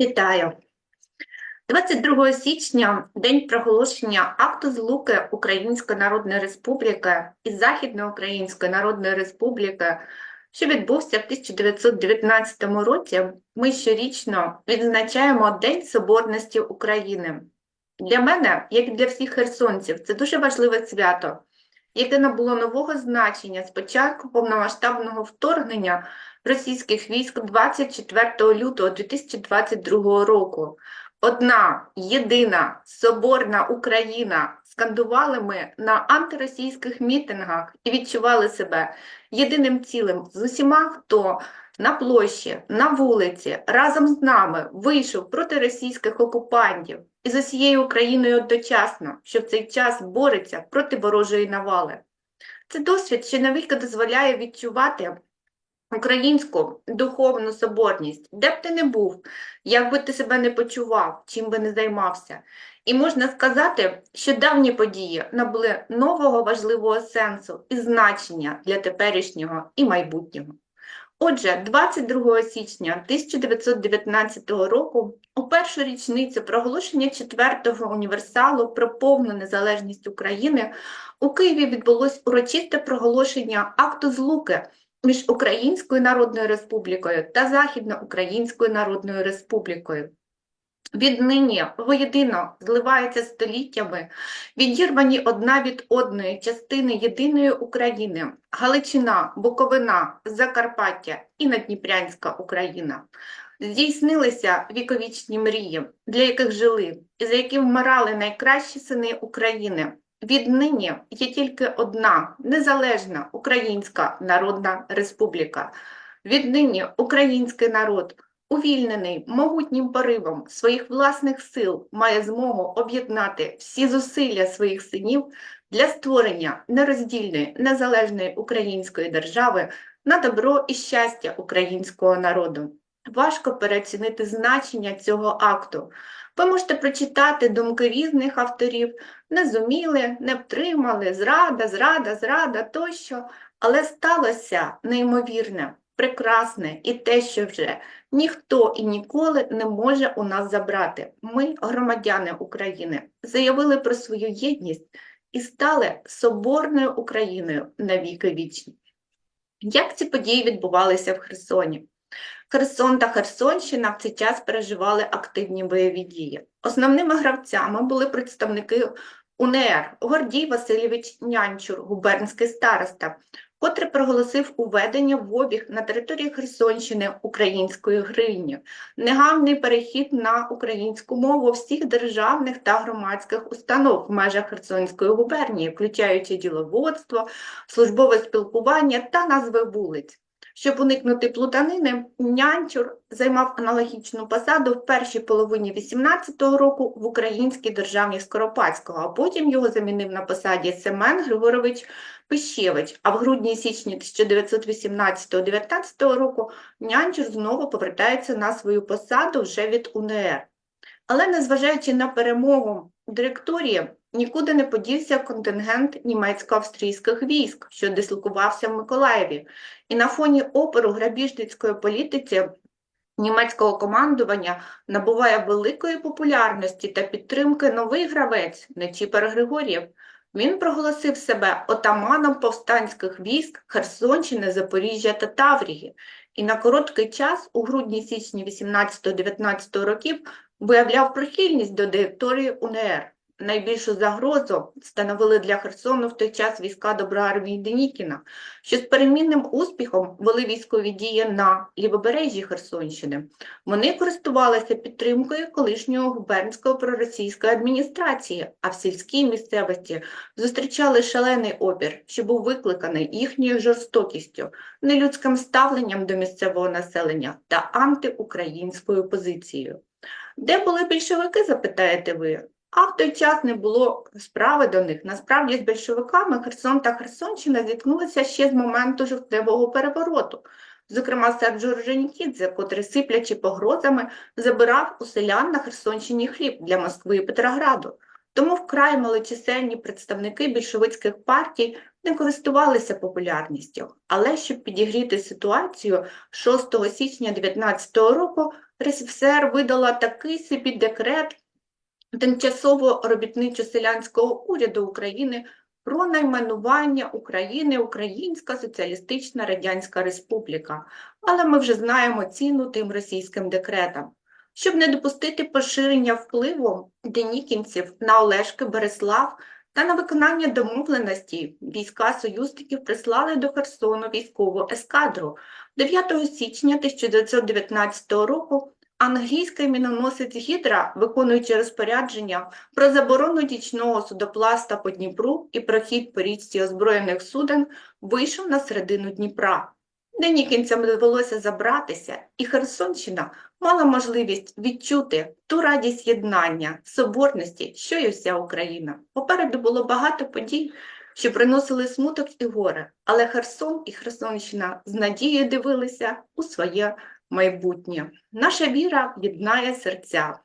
Вітаю. 22 січня – день проголошення акту злуки Української Народної Республіки і Західноукраїнської Народної Республіки, що відбувся в 1919 році, ми щорічно відзначаємо День Соборності України. Для мене, як і для всіх херсонців, це дуже важливе свято, яке набуло нового значення з початку повномасштабного вторгнення російських військ 24 лютого 2022 року. Одна єдина соборна Україна скандували ми на антиросійських мітингах і відчували себе єдиним цілим з усіма, хто на площі, на вулиці разом з нами вийшов проти російських окупантів і з усією Україною одночасно, що в цей час бореться проти ворожої навали. Це досвід, що навіки дозволяє відчувати українську духовну соборність, де б ти не був, як би ти себе не почував, чим би не займався. І можна сказати, що давні події набули нового важливого сенсу і значення для теперішнього і майбутнього. Отже, 22 січня 1919 року, у першу річницю проголошення четвертого універсалу про повну незалежність України, у Києві відбулось урочисте проголошення акту злуки між Українською Народною Республікою та Західноукраїнською Народною Республікою. Віднині воєдино зливаються століттями, відірвані одна від одної частини єдиної України Галичина, Буковина, Закарпаття і Надніпрянська Україна. Здійснилися віковічні мрії, для яких жили і за які вмирали найкращі сини України. Віднині є тільки одна незалежна Українська Народна Республіка. Віднині український народ увільнений могутнім поривом своїх власних сил, має змогу об'єднати всі зусилля своїх синів для створення нероздільної незалежної української держави на добро і щастя українського народу. Важко переоцінити значення цього акту. Ви можете прочитати думки різних авторів, не зуміли, не втримали, зрада, зрада, зрада тощо, але сталося неймовірне прекрасне і те, що вже ніхто і ніколи не може у нас забрати. Ми, громадяни України, заявили про свою єдність і стали соборною Україною на віки вічні. Як ці події відбувалися в Херсоні? Херсон та Херсонщина в цей час переживали активні бойові дії. Основними гравцями були представники УНР Гордій Васильович Нянчур, губернський староста, котрий проголосив уведення в обіг на території Херсонщини української гривні, негайний перехід на українську мову всіх державних та громадських установ в межах Херсонської губернії, включаючи діловодство, службове спілкування та назви вулиць. Щоб уникнути плутанини, нянчур займав аналогічну посаду в першій половині 18-го року в Українській державній Скоропадського, а потім його замінив на посаді Семен Григорович Пищевич, а в грудні-січні 1918-19 року нянчур знову повертається на свою посаду вже від УНР. Але незважаючи на перемогу директорії, нікуди не подівся контингент німецько-австрійських військ, що дислокувався в Миколаєві, і на фоні опору грабіжницької політиці німецького командування набуває великої популярності та підтримки новий гравець Нечіпер Григор'єв. Він проголосив себе отаманом повстанських військ Херсонщини, Запоріжжя та Таврії, і на короткий час, у грудні-січні 18-19 років, виявляв прихильність до директорії УНР. Найбільшу загрозу становили для Херсону в той час війська Доброармії Денікіна, що з перемінним успіхом вели військові дії на лівобережжі Херсонщини. Вони користувалися підтримкою колишнього губернського проросійської адміністрації, а в сільській місцевості зустрічали шалений опір, що був викликаний їхньою жорстокістю, нелюдським ставленням до місцевого населення та антиукраїнською позицією. Де були більшовики, запитаєте ви? А в той час не було справи до них. Насправді з більшовиками Херсон та Херсонщина зіткнулися ще з моменту жовтневого перевороту. Зокрема, Серджо Орджонікідзе, котрий, сиплячи погрозами, забирав у селян на Херсонщині хліб для Москви і Петрограду. Тому вкрай малочисельні представники більшовицьких партій не користувалися популярністю, але щоб підігріти ситуацію, 6 січня 19 року РСФСР видала такий собі декрет тимчасово робітничо-селянського уряду України про найменування України Українська Соціалістична Радянська Республіка. Але ми вже знаємо ціну тим російським декретам. Щоб не допустити поширення впливу денікінців на Олешки, Береслав та на виконання домовленості, війська союзників прислали до Херсону військову ескадру. 9 січня 1919 року англійський міноносець Гідра, виконуючи розпорядження про заборону нічного судопласта по Дніпру і прохід по річці озброєних суден, вийшов на середину Дніпра. Денікінцям довелося забратися, і Херсонщина мала можливість відчути ту радість єднання, соборності, що й уся Україна. Попереду було багато подій, що приносили смуток і горе, але Херсон і Херсонщина з надією дивилися у своє майбутнє. Наша віра єднає серця.